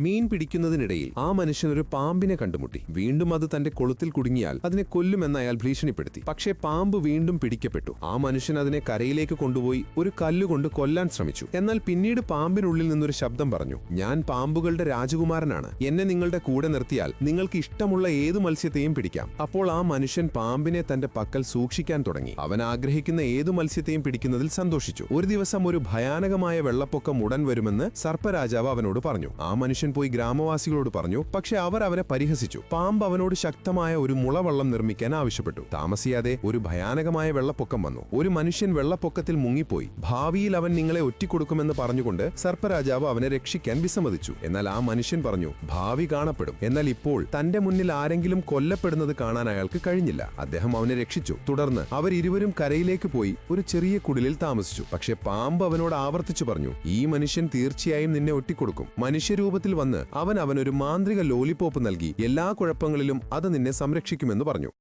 മീൻ പിടിക്കുന്നതിനിടയിൽ ആ മനുഷ്യൻ ഒരു പാമ്പിനെ കണ്ടുമുട്ടി. വീണ്ടും അത് തന്റെ കൊളുത്തിൽ കുടുങ്ങിയാൽ അതിനെ കൊല്ലുമെന്ന് അയാൾ ഭീഷണിപ്പെടുത്തി. പക്ഷേ പാമ്പ് വീണ്ടും പിടിക്കപ്പെട്ടു. ആ മനുഷ്യൻ അതിനെ കരയിലേക്ക് കൊണ്ടുപോയി ഒരു കല്ലുകൊണ്ട് കൊല്ലാൻ ശ്രമിച്ചു. എന്നാൽ പിന്നീട് പാമ്പിനുള്ളിൽ നിന്നൊരു ശബ്ദം പറഞ്ഞു ഞാൻ പാമ്പുകളുടെ രാജകുമാരനാണ്. എന്നെ നിങ്ങളുടെ കൂടെ നിർത്തിയാൽ നിങ്ങൾക്ക് ഇഷ്ടമുള്ള ഏത് മത്സ്യത്തെയും പിടിക്കാം. അപ്പോൾ ആ മനുഷ്യൻ പാമ്പിനെ തന്റെ പക്കൽ സൂക്ഷിക്കാൻ തുടങ്ങി. അവൻ ആഗ്രഹിക്കുന്ന ഏതു മത്സ്യത്തെയും പിടിക്കുന്നതിൽ സന്തോഷിച്ചു. ഒരു ദിവസം ഒരു ഭയാനകമായ വെള്ളപ്പൊക്കം ഉടൻ വരുമെന്ന് സർപ്പരാജാവ് അവനോട് പറഞ്ഞു. ആ മനുഷ്യൻ പോയി ഗ്രാമവാസികളോട് പറഞ്ഞു പക്ഷെ അവർ അവനെ പരിഹസിച്ചു. പാമ്പ് അവനോട് ശക്തമായ ഒരു മുളവള്ളം നിർമ്മിക്കാൻ ആവശ്യപ്പെട്ടു. താമസിയാതെ ഒരു ഭയാനകമായ വെള്ളപ്പൊക്കം വന്നു. ഒരു മനുഷ്യൻ വെള്ളപ്പൊക്കത്തിൽ മുങ്ങിപ്പോയി. ഭാവിയിൽ അവൻ നിങ്ങളെ ഒറ്റിക്കൊടുക്കുമെന്ന് പറഞ്ഞുകൊണ്ട് സർപ്പരാജാവ് അവനെ രക്ഷിക്കാൻ വിസമ്മതിച്ചു. എന്നാൽ ആ മനുഷ്യൻ പറഞ്ഞു ഭാവി കാണപ്പെടും. എന്നാൽ ഇപ്പോൾ തന്റെ മുന്നിൽ ആരെങ്കിലും കൊല്ലപ്പെടുന്നത് കാണാൻ അയാൾക്ക് കഴിഞ്ഞില്ല. അദ്ദേഹം അവനെ രക്ഷിച്ചു. തുടർന്ന് അവരിരുവരും കരയിലേക്ക് പോയി ഒരു ചെറിയ കുടിലിൽ താമസിച്ചു. പക്ഷെ പാമ്പ് അവനോട് ആവർത്തിച്ചു പറഞ്ഞു ഈ മനുഷ്യൻ തീർച്ചയായും നിന്നെ ഒറ്റിക്കൊടുക്കും. മനുഷ്യരൂപത്തിൽ വന്ന് അവൻ അവനൊരു മാന്ത്രിക ലോലിപ്പോപ്പ് നൽകി. എല്ലാ കുഴപ്പങ്ങളിലും അത് നിന്നെ സംരക്ഷിക്കുമെന്ന് പറഞ്ഞു.